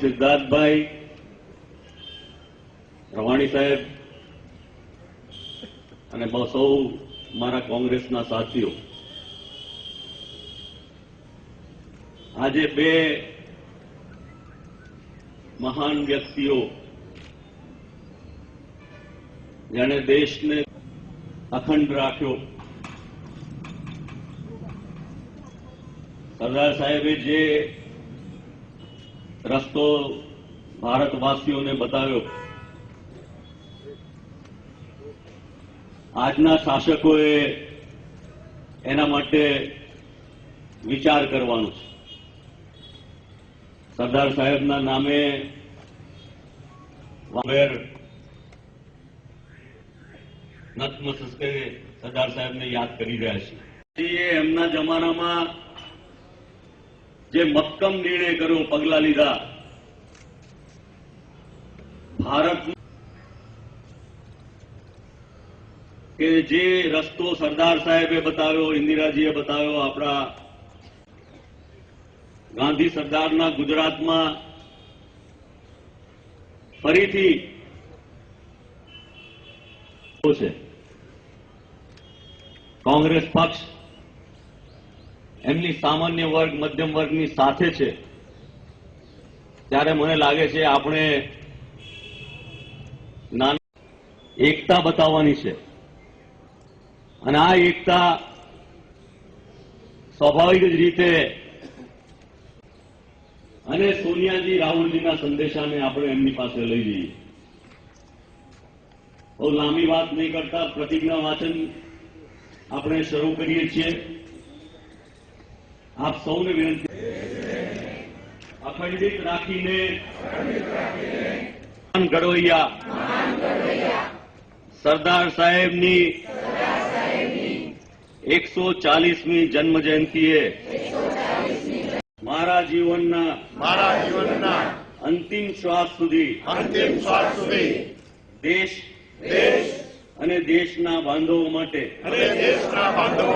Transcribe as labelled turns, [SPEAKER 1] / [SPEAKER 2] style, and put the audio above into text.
[SPEAKER 1] સિદ્ધાર્થભાઈ રવાણી સાહેબ અને બહુ સૌ મારા કોંગ્રેસના સાથીઓ. આજે બે મહાન વ્યક્તિઓ જેણે દેશને અખંડ રાખ્યો. સરદાર સાહેબે જે રસ્તો ભારતવાસીઓને બતાવ્યો. આજના શાસકોએ એના માટે વિચાર કરવાનો છે. સરદાર સાહેબના નામે વાવેર નતમસ્તકે સરદાર સાહેબને યાદ કરી રહ્યા છીએ. એમના જમાનામાં જે મક્કમ નિર્ણય કર્યો, પગલા લીધા. ભારત કે જે રસ્તો સરદાર સાહેબે બતાવ્યો, ઇન્દિરાજીએ બતાવ્યો, આપણા ગાંધી સરદારના ગુજરાતમાં ફરીથી કોંગ્રેસ પક્ષ એમની સામાન્ય વર્ગ, મધ્યમ વર્ગની સાથે છે. ત્યારે મને લાગે છે આપણે એકતા બતાવવાની છે. અને આ એકતા સ્વાભાવિક જ રીતે અને સોનિયાજી રાહુલજીના સંદેશાને આપણે એમની પાસે લઈ જઈએ. બહુ લાંબી વાત નહીં કરતા પ્રતિજ્ઞા વાચન આપણે શરૂ કરીએ છીએ. આપ સૌને વિનંતી અખંડિત રાખીને મહાન સરદાર સાહેબની એકસો ચાલીસમી જન્મ જયંતીએ મારા જીવનના
[SPEAKER 2] મારા જીવનના
[SPEAKER 1] અંતિમ શ્વાસ સુધી
[SPEAKER 2] અંતિમ શ્વાસ સુધી
[SPEAKER 1] દેશ
[SPEAKER 2] દેશ
[SPEAKER 1] અને દેશના બાંધવો માટે
[SPEAKER 2] અને દેશના બાંધવો